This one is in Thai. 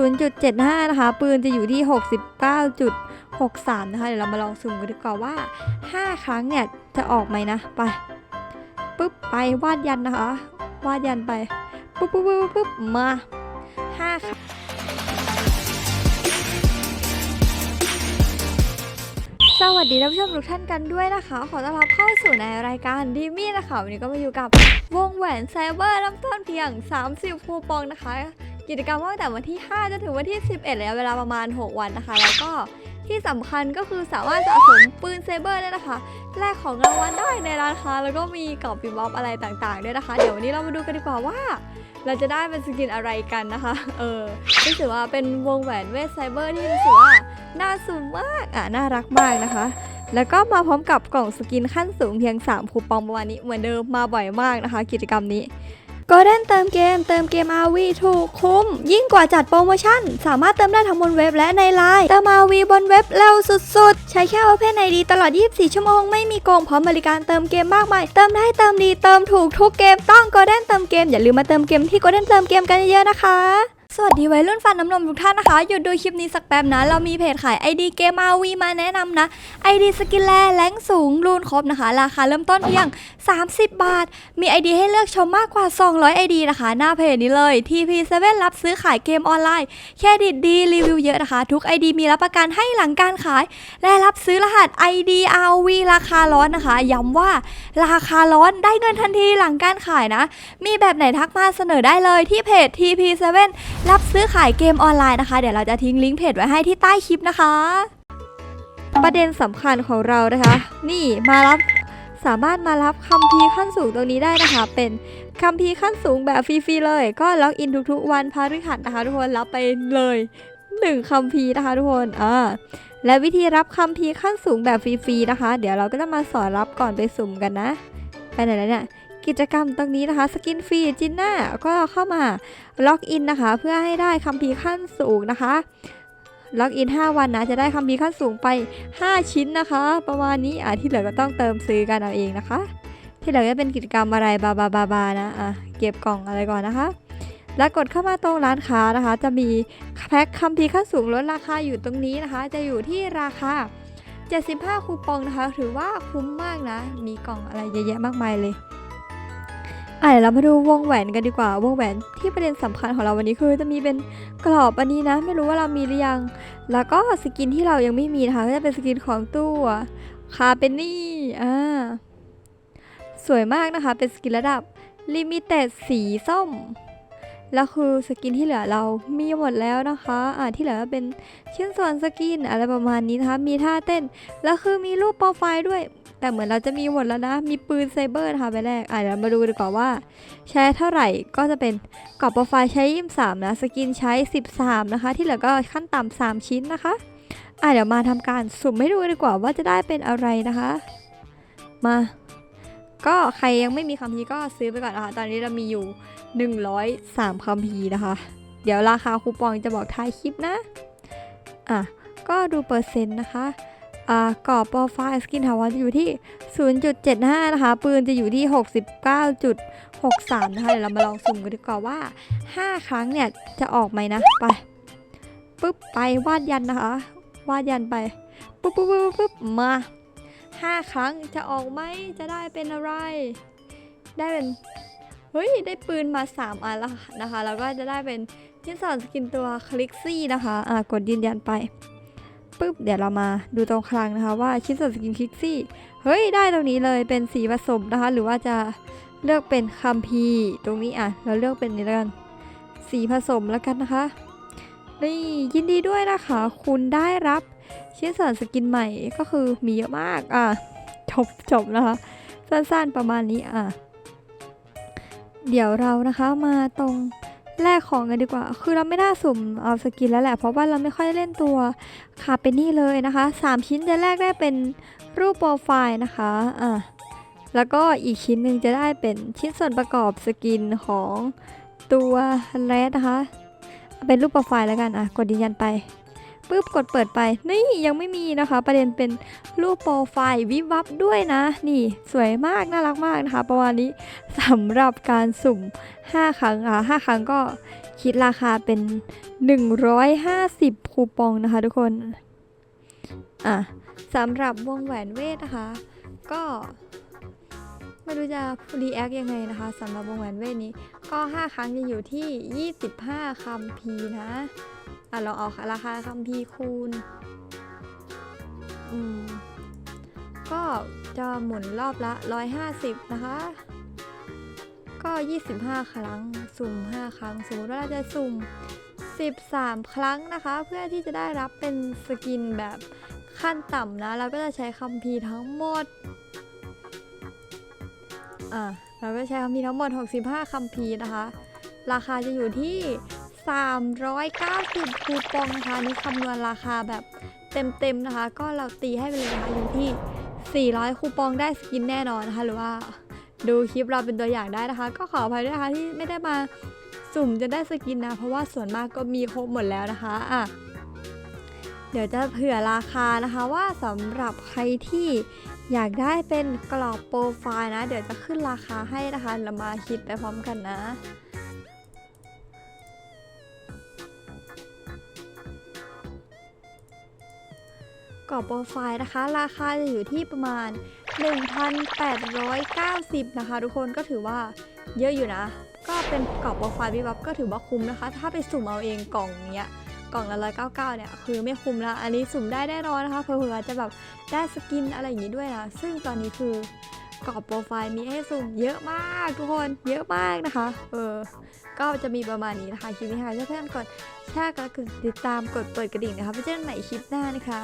0.75 นะคะ ปืนจะอยู่ที่ 69.63 นะคะ เดี๋ยวเรามาลองสุ่มกันดีกว่าว่า 5 ครั้งเนี่ย จะออกไหมนะ ไปปุ๊บ ไป วาดยันนะคะ วาดยันไปปุ๊บปุ๊บปุ๊บปุ๊บมาห้าครั้งสวัสดีท่านผู้ชมทุกท่านกันด้วยนะคะ ขอต้อนรับเข้าสู่ในรายการดีมี่นะคะ วันนี้ก็มาอยู่กับวงแหวนไซเบอร์เริ่มต้นเพียง 30 คูปองนะคะ กิจกรรมตั้งแต่วันที่ 5 จนถึงวันที่ 11ระยะเวลาประมาณ 6 วันนะคะ แล้วก็ที่สำคัญก็คือสามารถสะสมปืนเซเบอร์ได้นะคะแลกของรางวัลได้ในร้านค้า แล้วก็มีกล่องปิมบ๊อบอะไรต่างๆ ด้วยนะคะ เดี๋ยววันนี้เรามาดูกันดีกว่าว่า เราจะได้เป็นสกินอะไรกันนะคะ เออรู้สึกว่าเป็นวงแหวนเวทไซเบอร์ที่รู้สึกว่าน่าสูงมากอะน่ารักมากนะคะ แล้วก็มาพร้อมกับกล่องสกินขั้นสูงเพียง 3 คูปองประมาณนี้เหมือนเดิมมาบ่อยมากนะคะ กิจกรรมนี้ ก็เล่นเติมเกมเติมเกม RV ถูกคุ้ม ยิ่งกว่าจัดโปรโมชั่น สามารถเติมได้ทั้งบนเว็บและในไลน์เติม RV บนเว็บเร็วสุดๆ ใช้แค่ Open ID ตลอด 24 ชั่วโมง ไม่มีโกงพร้อมบริการเติมเกมมากมาย เติมได้เติมดีเติมถูกทุกเกมต้องก็เล่นเติมเกมอย่าลืมมาเติมเกมที่ก็เล่นเติมเกมกันเยอะๆนะคะ สวัสดีวัยรุ่นฟันน้ำนมทุกท่านนะคะ หยุดดูคลิปนี้สักแป๊บนะ เรามีเพจขาย ID เกม RV มาแนะนำนะ ID สกินแลแรงสูงรูนครบนะคะ ราคาเริ่มต้นเพียง 30 บาท มี ID ให้เลือกชมมากกว่า 200 ID นะคะ หน้าเพจนี้เลย TP7 รับซื้อขายเกมออนไลน์ เครดิตดีรีวิวเยอะนะคะ ทุก ID มีรับประกันให้หลังการขาย และรับซื้อรหัส ID RV ราคาร้อนนะคะ ย้ำว่าราคาร้อนได้เงินทันทีหลังการขายนะ มีแบบไหนทักมาเสนอได้เลยที่เพจ TP7 รับซื้อขายเกมออนไลน์นะคะ เดี๋ยวเราจะทิ้งลิงก์เพจไว้ให้ที่ใต้คลิปนะคะ ประเด็นสำคัญของเรานะคะ นี่มารับสามารถมารับคัมภีร์ขั้นสูงตรงนี้ได้นะคะ เป็นคัมภีร์ขั้นสูงแบบฟรีๆเลย ก็ล็อกอินทุกๆ วันพฤหัสนะคะ ทุกคนรับไปเลยหนึ่งคัมภีร์นะคะทุกคนอ่าและวิธีรับคัมภีร์ขั้นสูงแบบฟรีๆนะคะ เดี๋ยวเราก็จะมาสอนรับก่อนไปสุ่มกันนะไปไหนแล้วเนี่ย กิจกรรมตรงนี้นะคะสกินฟรีจินน่าก็เข้ามาล็อกอินนะคะ เพื่อให้ได้คัมภีร์ขั้นสูงนะคะล็อกอิน 5 วันนะจะได้คัมภีร์ขั้นสูงไป 5 ชิ้นนะคะ ประมาณนี้อะที่เหลือก็ต้องเติมซื้อกันเอาเองนะคะ ที่เหลือก็เป็นกิจกรรมอะไรบาบาบาบานะอะเก็บกล่องอะไรก่อนนะคะ แล้วกดเข้ามาตรงร้านค้านะคะ จะมีแพ็คคัมภีร์ขั้นสูงลดราคาอยู่ตรงนี้นะคะ จะอยู่ที่ราคา75คูปองนะคะ ถือว่าคุ้มมากนะ มีกล่องอะไรเยอะแยะมากมายเลย อะเดี๋ยวเรามาดูวงแหวนกันดีกว่า วงแหวนที่ประเด็นสำคัญของเราวันนี้คือจะมีเป็นกรอบอันนี้นะ ไม่รู้ว่าเรามีหรือยัง แล้วก็สกินที่เรายังไม่มีนะคะก็จะเป็นสกินของตู้คาเป็นนี่อ่าสวยมากนะคะ เป็นสกินระดับลิมิเต็ดสีส้มแล้วคือสกินที่เหลือเรามีหมดแล้วนะคะ อ่าที่เหลือเป็นชิ้นส่วนสกินอะไรประมาณนี้นะคะ มีท่าเต้น แล้วคือมีรูปโปรไฟล์ด้วย แต่เหมือนเราจะมีหมดแล้วนะ มีปืนไซเบอร์นะคะไปแรกอะเดี๋ยวมาดูดีกว่าว่า ใช้เท่าไหร่ก็จะเป็นกรอบโปรไฟล์ใช้23นะ สกินใช้ 13 นะคะ ที่เหลือก็ขั้นต่ำ3ชิ้นนะคะอะเดี๋ยวมาทำการสุ่มให้ดูดีกว่าว่าจะได้เป็นอะไรนะคะ มา ก็ใครยังไม่มีคัมภีก็ซื้อไปก่อนนะคะ ตอนนี้เรามีอยู่ 103คัมภีนะคะ เดี๋ยวราคาคูปองจะบอกท้ายคลิปนะ อะ ก็ดูเปอร์เซ็นต์นะคะ กรอบโปรไฟล์สกินถาวรจะอยู่ที่ 0.75 นะคะ ปืนจะอยู่ที่ 69.63 นะคะ เดี๋ยวเรามาลองสุ่มกันดีกว่าว่า 5 ครั้งเนี่ย จะออกไหมนะ ไปปุ๊บ ไปวาดยันนะคะ วาดยันไปปุ๊บปุ๊บปุ๊บปุ๊บมา 5 ครั้งจะออกไหมจะได้เป็นอะไร ได้เป็น เฮ้ย ได้ปืนมา 3 อันแล้วนะคะ แล้วก็จะได้เป็นชิ้นส่วนสกินตัวคลิกซี่นะคะ อ่ากดยืนยันไป ปุ๊บเดี๋ยวเรามาดูตรงคลังนะคะ ว่าชิ้นส่วนสกินคิกซี่เฮ้ยได้ตรงนี้เลยเป็นสีผสมนะคะ หรือว่าจะเลือกเป็นคัมภีตรงนี้อะ เราเลือกเป็นนี้แล้วกันสีผสมแล้วกันนะคะนี่ยินดีด้วยนะคะ คุณได้รับชิ้นส่วนสกินใหม่ก็คือมีเยอะมากอะจบจบนะคะ สั้นๆประมาณนี้อะ เดี๋ยวเรานะคะมาตรง แลกของกันดีกว่า คือเราไม่น่าสุ่มเอาสกินแล้วแหละ เพราะว่าเราไม่ค่อยเล่นตัวคาเป็นนี่เลยนะคะ 3 ชิ้นจะแรกได้เป็นรูปโปรไฟล์นะคะ อะ แล้วก็อีกชิ้นหนึ่งจะได้เป็นชิ้นส่วนประกอบสกินของตัวแรดนะคะ เป็นรูปโปรไฟล์แล้วกัน อะ กดยืนยันไป ปุ๊บกดเปิดไป นี่ยังไม่มีนะคะ ประเด็นเป็นรูปโปรไฟล์วิบวับด้วยนะ นี่สวยมากน่ารักมากนะคะ ประมาณนี้สำหรับการสุ่ม 5 ครั้งอะ5ครั้งก็คิดราคาเป็น 150 คูปองนะคะทุกคน อะสำหรับวงแหวนเวทนะคะ ก็ไม่รู้จะรีแอคยังไงนะคะสำหรับวงแหวนเวทนี้ ก็ 5 ครั้งจะอยู่ที่ 25คัมพีนะ อะเราเอาราคาคัมพีร์คูณ อืม ก็จะหมุนรอบละ 150 นะคะ ก็ 25 ครั้ง สุ่ม 5 ครั้ง สมมติว่าเราจะสุ่ม 13 ครั้งนะคะ เพื่อที่จะได้รับเป็นสกินแบบขั้นต่ำนะ เราก็จะใช้คัมภีร์ทั้งหมด อะเราก็ใช้คัมภีร์ทั้งหมด 65 คัมภีร์นะคะ ราคาจะอยู่ที่ 390 คูปองนะคะนนี่คำนวณราคาแบบเต็มๆนะคะ ก็เราตีให้ไปเลยนะคะอยู่ที่ 400 คูปองได้สกินแน่นอนนะคะหรือว่าดูคลิปเราเป็นตัวอย่างได้นะคะ ก็ขออภัยด้วยนะคะที่ไม่ได้มาสุ่มจะได้สกินนะ เพราะว่าส่วนมากก็มีครบหมดแล้วนะคะอะเดี๋ยวจะเผื่อราคานะคะว่าสำหรับใครที่อยากได้เป็นกรอบโปรไฟล์นะ เดี๋ยวจะขึ้นราคาให้นะคะเรามาคิดไปพร้อมกันนะ กรอบโปรไฟล์นะคะ ราคาจะอยู่ที่ประมาณ 1,890 นะคะ ทุกคนก็ถือว่าเยอะอยู่นะ ก็เป็นกรอบโปรไฟล์วิบับก็ถือว่าคุ้มนะคะ ถ้าไปสุ่มเอาเองกล่องเนี้ยกล่องละ199เนี่ยคือไม่คุ้มละอันนี้สุ่มได้แน่นอนนะคะเผื่อจะแบบได้สกินอะไรอย่างนี้ด้วยนะซึ่งตอนนี้คือกรอบโปรไฟล์มีให้สุ่มเยอะมากทุกคนเยอะมากนะคะ เออ ก็จะมีประมาณนี้นะคะคลิปนี้ค่ะเพื่อนๆกดแชร์กดติดตามกดเปิดกระดิ่งนะคะเพื่อเจอกันใหม่คลิปหน้านะคะ